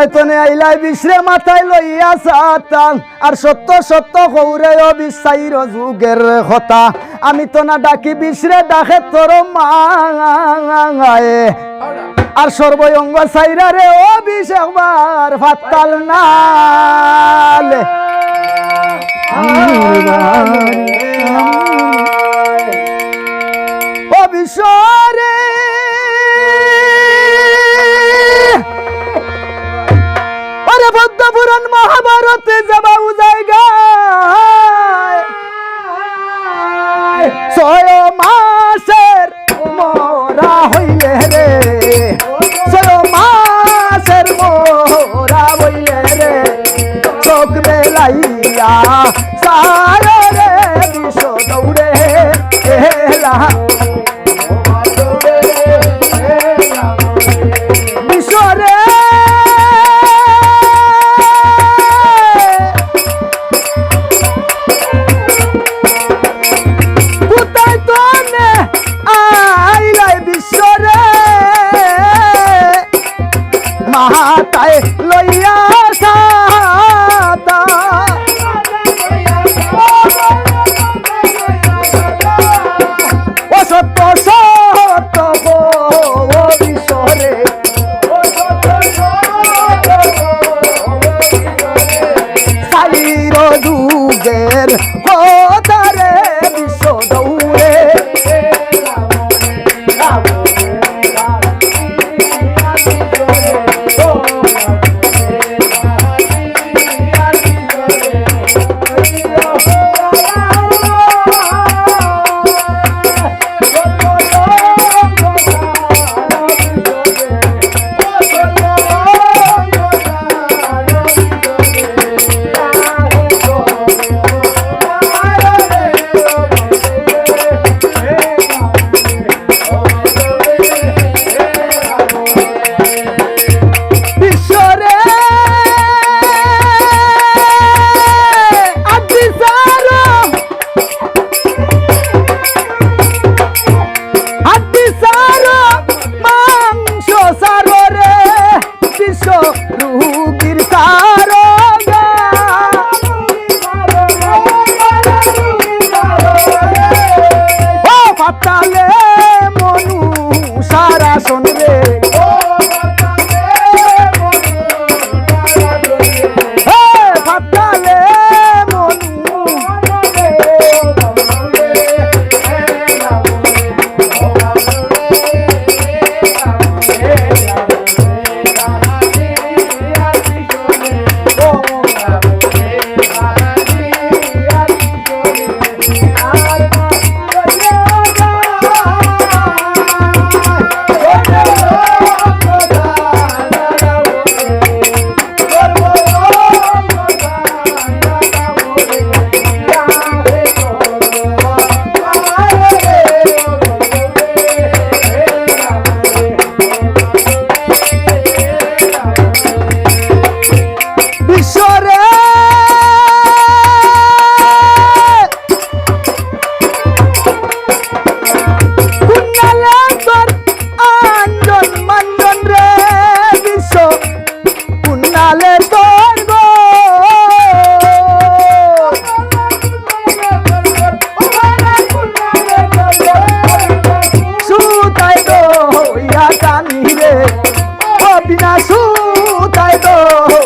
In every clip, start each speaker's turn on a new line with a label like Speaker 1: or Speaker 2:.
Speaker 1: কোথায় তনে আইলাই বিশ্রে মাথায় লইয়া সাতাম আর সত্য সত্য কৌরে ও বিশ্বাইর যুগের কথা। আমি তো না ডাকি বিশ্রে, ডাকে তোর মায়ে আর সর্বঙ্গ সাইরা রে একবার ফাতাল না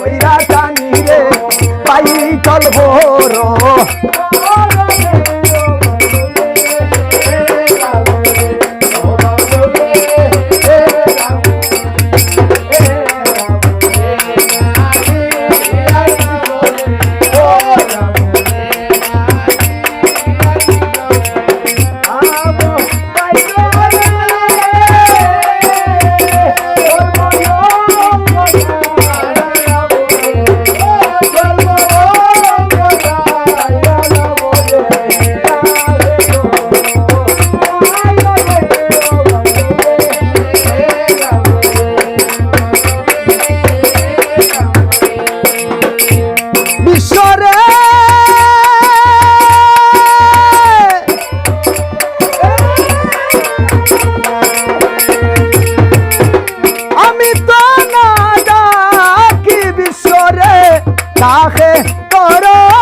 Speaker 1: কইরা টানি পাই চল ভোর। করো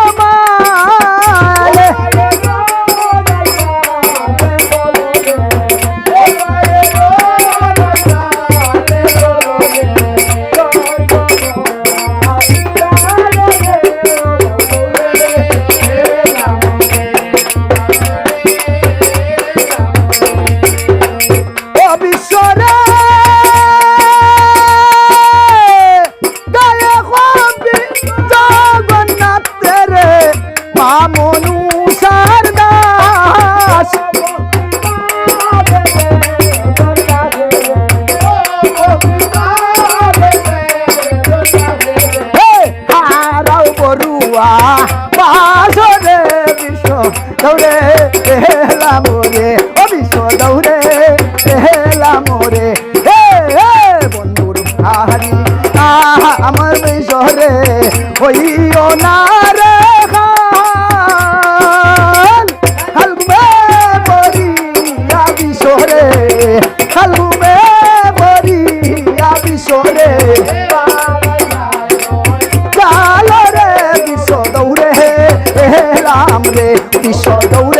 Speaker 1: চাল রে